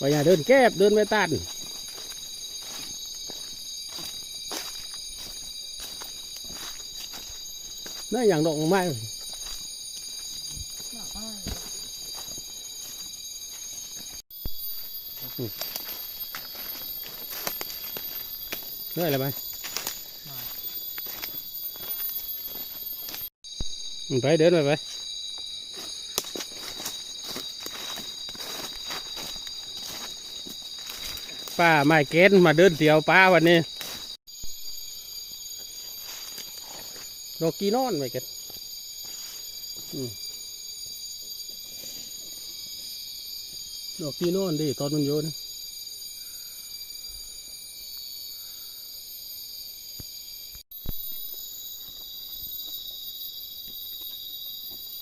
ไปอย่าเดินแคบเดินไม่ตันนั่นอย่างดอกไม้เหนื่อยอะไรไหมอืมไปเดินไปไป ป้าไม่เกณฑ์มาเดินเที่ยวป้าวันนี้ดอกกีนอนไม่เกณฑ์อืมดอกกีนอนดิตอนมันโยนนะ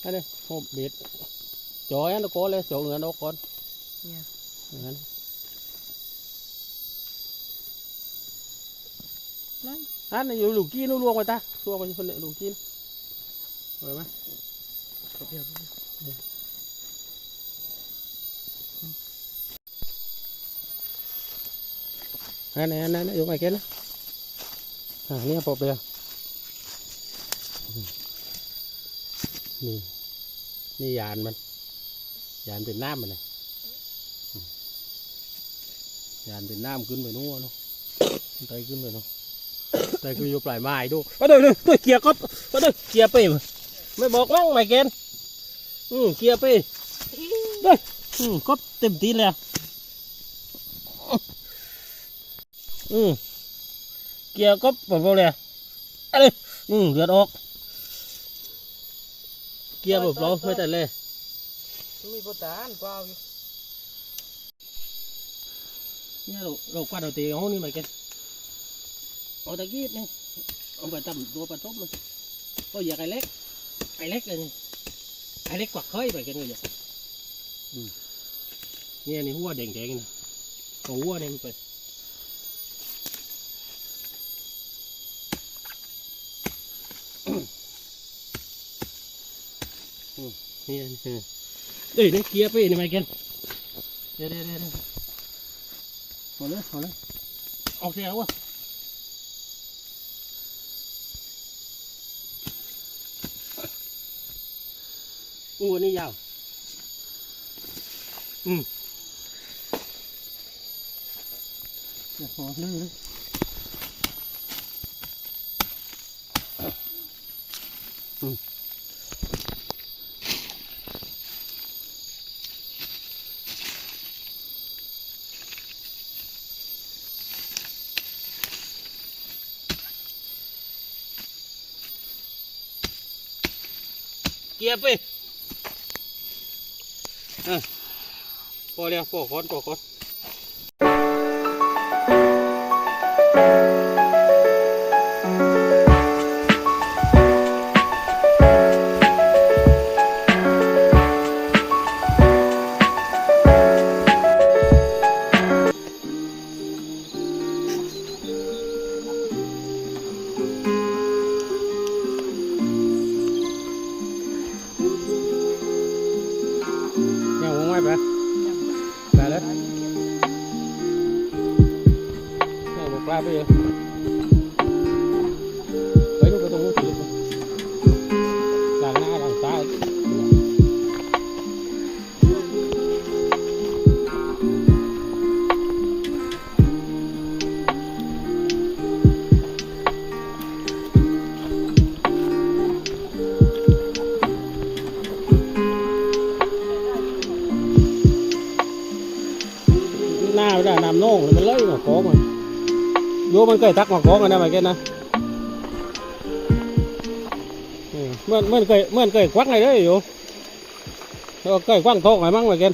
อันนี้โอ้เบ็ดจอยอันตะโกนเลยจอยเงินดอกก่อนเนี่ย อย่างนั้นนั่นอันนี้อยู่ลูกกี้นู่นลวงไปตาลวงไปคนเดียวลูกกี้เห็นไหมกบเดียวอันนี้อันนั้นอยู่ไหนกันนะอ่าเนี่ยปอบเลยนี่นี่ยานมัน ยานเป็นน้ำมันเลยอืมยานเป็นน้ำขึ้นไปนู่นเนาะไตขึ้นไปเนาะ ไตขึ้นอยู่ปลายไม้ดูเอาเดี๋ยวเดี๋ยวเดี๋ยวเกียร์ก็เอาเดี๋ยวเกียร์ไปมั้ยไม่บอกมั้งไม่เกณฑ์อืมเกียร์ไปเด้ยอืมก็เต็มทีแล้วอืมเกียร์ก็แบบว่าเลยอะไรอืมเลือดออก เกียร์แบบเราไม่แต่เลยมีโปรตานเปล่าอยู่เนี่ยเราเรากวาดเราตีเอานี่มากัน เอาตะกี้นี่เอาไปทำตัวปลาต้มมันก็อยากไอ้เล็กไอ้เล็กเลยนี่ไอ้เล็กกว่าเคยไปกันเลยอย่างอืมเนี่ยนี่หัวแดงๆนี่ตัวหัวเนี่ยมันไปอืมเนี่ยนี่เอ้ยนี่เกียร์ไปนี่มากันเดี๋ยวเดี๋ยวเดี๋ยวเดี๋ยวเอาเลยเอาเลยออกเสียงวะ อู้อันนี่ยาว อืมเดี๋ยวพอเลยเลยอืมเกียร์ไปอะ พอแล้วพอคอนพอคอน ลาไปเยอะไปดูไปตรงนู้นสิหลังหน้าหลังซ้ายหน้าไม่ได้น้ำโน่งมันเลยมาฟ้องมันโยมันเคยทักมาฟ้องกันะอืมเมื่อเมื่อเคยเมื่อเคยควักไงเด้ออ